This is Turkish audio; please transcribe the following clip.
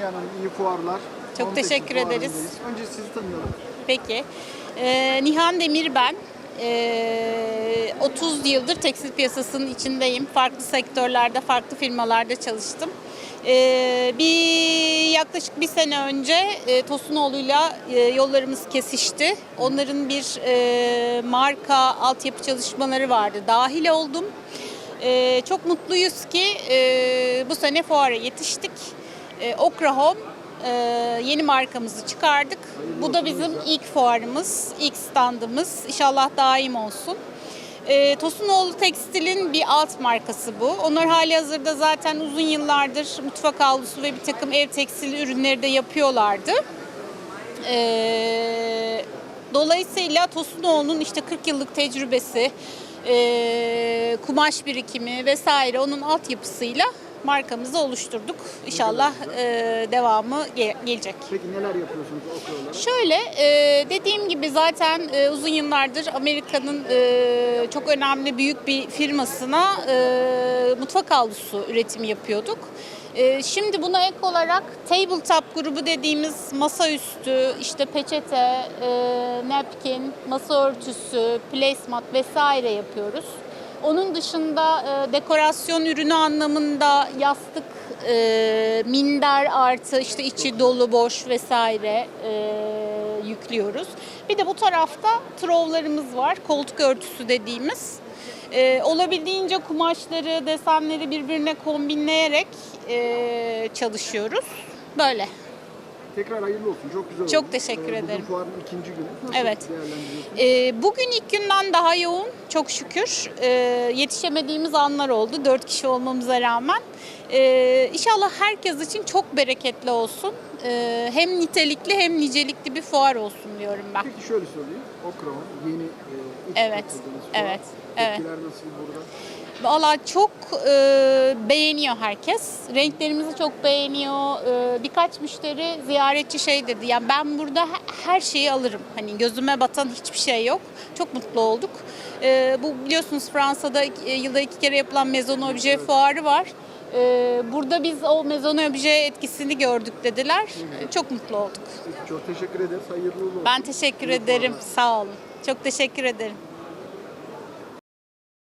Nihan Hanım iyi fuarlar. Çok 18 teşekkür fuarındayız. ederiz. Önce sizi tanıyalım. Peki. Ee, Nihan Demir ben. Ee, 30 yıldır tekstil piyasasının içindeyim. Farklı sektörlerde, farklı firmalarda çalıştım. Ee, bir yaklaşık bir sene önce e, Tosunoğlu'yla e, yollarımız kesişti. Onların bir e, marka altyapı çalışmaları vardı. Dahil oldum. Ee, çok mutluyuz ki e, bu sene fuara yetiştik. E, Okra Home e, yeni markamızı çıkardık. Bu da bizim ilk fuarımız, ilk standımız. İnşallah daim olsun. E, Tosunoğlu Tekstil'in bir alt markası bu. Onlar hali hazırda zaten uzun yıllardır mutfak havlusu ve bir takım ev tekstil ürünleri de yapıyorlardı. E, dolayısıyla Tosunoğlu'nun işte 40 yıllık tecrübesi, e, kumaş birikimi vesaire onun altyapısıyla markamızı oluşturduk. İnşallah e, devamı ge- gelecek. Peki neler yapıyorsunuz okul olarak? Şöyle e, dediğim gibi zaten e, uzun yıllardır Amerika'nın e, çok önemli büyük bir firmasına e, mutfak havlusu üretimi yapıyorduk. E, şimdi buna ek olarak tabletop grubu dediğimiz masaüstü, işte peçete, e, napkin, masa örtüsü, placemat vesaire yapıyoruz. Onun dışında e, dekorasyon ürünü anlamında yastık, e, minder artı işte içi dolu boş vesaire e, yüklüyoruz. Bir de bu tarafta trovlarımız var, koltuk örtüsü dediğimiz. E, olabildiğince kumaşları, desenleri birbirine kombinleyerek e, çalışıyoruz. Böyle. Tekrar hayırlı olsun. Çok güzel Çok oldu. teşekkür Bugün ederim. fuarın ikinci günü. Nasıl Evet. değerlendiriyorsunuz? Ee, bugün ilk günden daha yoğun çok şükür. Ee, yetişemediğimiz anlar oldu dört kişi olmamıza rağmen. Ee, inşallah herkes için çok bereketli olsun. Ee, hem nitelikli hem nicelikli bir fuar olsun diyorum ben. Peki şöyle sorayım. Okravon yeni e, ilk Evet, katıldığınız fuar. evet, evet. Tepkiler nasıl burada? Valla çok e, beğeniyor herkes. Renklerimizi çok beğeniyor. E, birkaç müşteri ziyaretçi şey dedi. Yani ben burada he- her şeyi alırım. Hani gözüme batan hiçbir şey yok. Çok mutlu olduk. E, bu biliyorsunuz Fransa'da e, yılda iki kere yapılan Maison Objet fuarı var. E, burada biz o Maison Objet etkisini gördük dediler. E, çok mutlu olduk. Çok teşekkür ederiz. Hayırlı olsun. Ben teşekkür İyi ederim. fuarlar. Sağ olun. Çok teşekkür ederim.